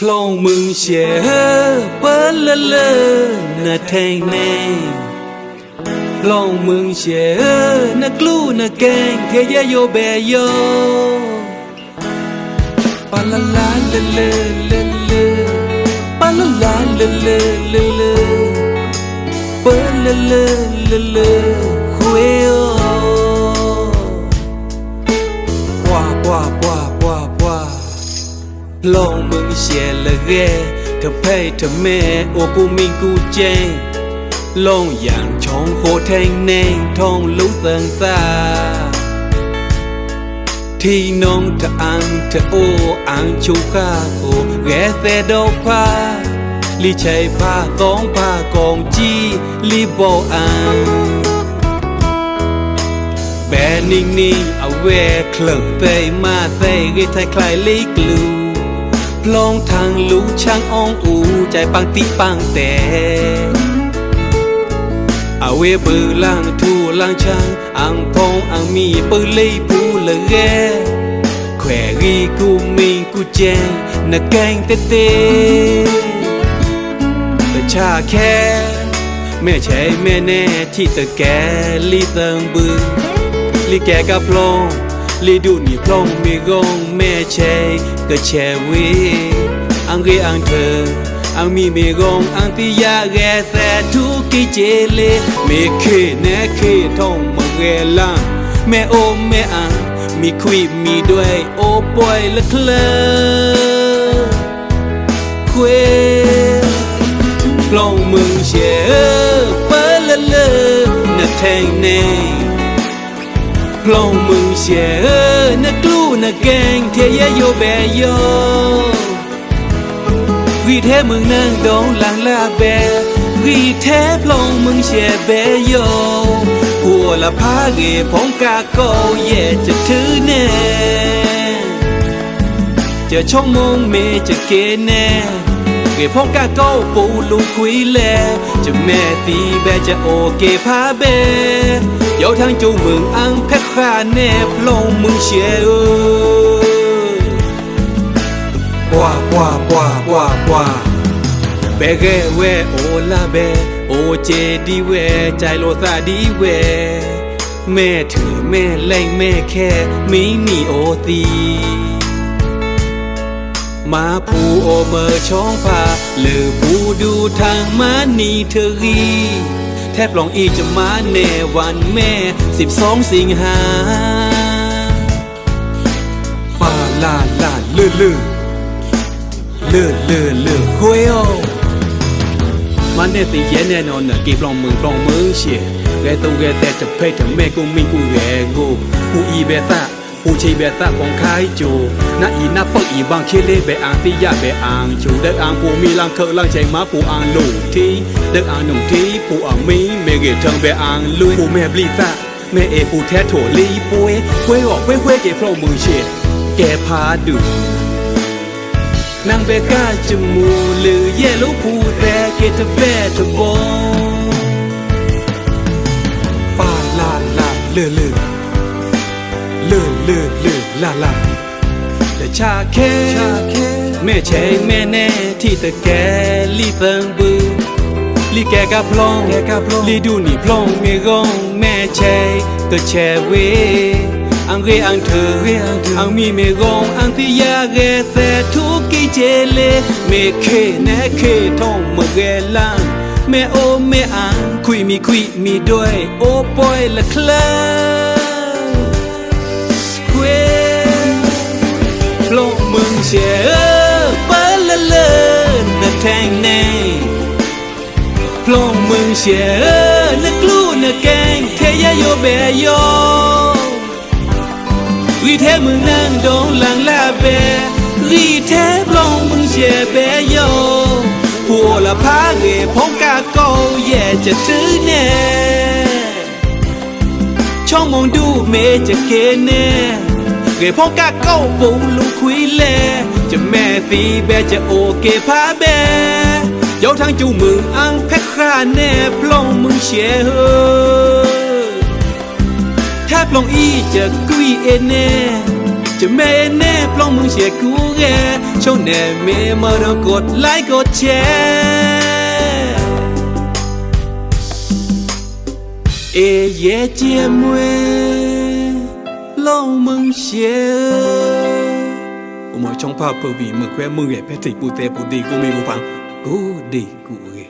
Flow mừng xẻ hơ bớ lơ lơ nà thang nè Flow mừng xẻ hơ nà clu nà càng thế gia vô bè vô Ba la la lơ lơ lơ lơ Ba la la lơ lơ lơ lơ Bớ lơ lơ lơ lơ khuê ô quá quá quá ลงมึงเสียละเกอเพ่เธอแม่โอ้กูมีกูเจงลงอย่างชงโคแทงแนงทองลุ้เติงตาที่น้องเธออังเธอโออังชูข้าโคแกตสดอกพาลีชายผ้าสองผ้ากองจีลีโบอังแบนิ่งนี่เอาแวเคลื่อนเตยมาเตยกิไทยคลายลิกลูลงทางลูช่างอองอูใจปังติปังแต่อาเวเบอล่างทูล่างช่างอ่างพงอ่างมีปืนเล่ปูเละแกแขวรีกูมีกูแจงนักแกงเตเตแต่ชาแค่ แม่ใช่แม่แน่ที่ตะแกลีเติงบึงลีแกกับลงลีดูนี่พร้องมีกงแม่ใชยก็แช่เวอังเรอังเธออังมีมีกงอังที่ยาแกแต่ทุกิเจเลยม่เคแนเคท่องมาแก่ล่างแม่โอมแม่อังมีคุยมีด้วยโอป่วยละเคลอควกลองมึงเชื่อเปิละเลอนะแทงแน่ลองมึงเชียเอนักลู่นักแกงเทียยโยแบยอวีเทมึงนั่งดองหลังลาแบวีเทพลงมึงเชียแบยอหัวละพาเกพองกาโกเย่จะถือแน่จะช่องมงเมจะเกแน่ကေဖောက်ကကောပူလူခွေလဲจะแม่ตีแบจะโอเกพาเบเดี๋ยวทางจูเมืองอังแพคาแนบลงมือเชอปวาปวาปวาปวาปวาเบเกเวโอลาเบโอเจ ดีเวใจโลซาดีเวแม่ถือแม่แรงแม่ แค่มีมีโอตีมาผู้โอเมอร์ช่องผาหรือผู้ดูทางมานีเทอรี แทบลองอีจะมาแน่วันแม่สิบสองสิงหา ป่าลาลาเลื่อเลือเลือเลือเลือคุยโอมาแน่ตีแย่นแน่นอนนะกีบลองมือลองมือเชี่ย แกตรงแกแต่จะเพ่จแตแม่กูมิงกูแกกูกูอีเบต้า uchi be ta kong khai chu na i na pak i bang khi le be ang ti ya be ang chu de ang pu mi lang khơ lang chai ma pu ang lu thi de ang nong thi pu ang mi me ge thang be ang lui pu me bli ta me e pu the tho li pu e kwe o kwe kwe ge pro mu che ke pha du nang be ka chu mu lu ye lu pu te ke te be te bo pa la la le le လွလွလွလာလာတခြားခဲမဲချိန်မဲနဲ့ထိတကယ်လီပန်ဘူးလီကဲကဖလုံလီဒူနီဖလုံမေဂုံမဲချိန်တချဲဝေအင်္ဂေအန်ထူအင်မီမေဂုံအန်တီယာရဲသေထူကီချေလေမေခေနဲ့ခေထုံမဂဲလန်မေအိုမေအန်ခွီမီခွီမီဒွိုင်အိုပွိုင်လကလဲเชอปะละเลนะแทงแน่พลงมือเชอนะกลูนแกงเทยโยเบยอรีเทมึงนั่งดงหลังลาเบรีเทพลงมึงเชเบยอผัวละพาเงพงกาโกแย่จะซื้อแน่ ช่องมองดูเมจะเกแน่เกพงกะเก้าปูลุงคุยแลจะแม่ตีแบจะโอเกพาแบเจ้าทางจูมึงอังแพคราแน่พลองมึงเชเฮแทบลองอีจะกุยเอแน่ จะแม่แน่พลองมึงเชกูแกช่องแน่เมมารกดไลค์กดแชร์เอเยเจียมเว梦想。我们从怕不比门关门的别提不得不得古没有帮古得古的。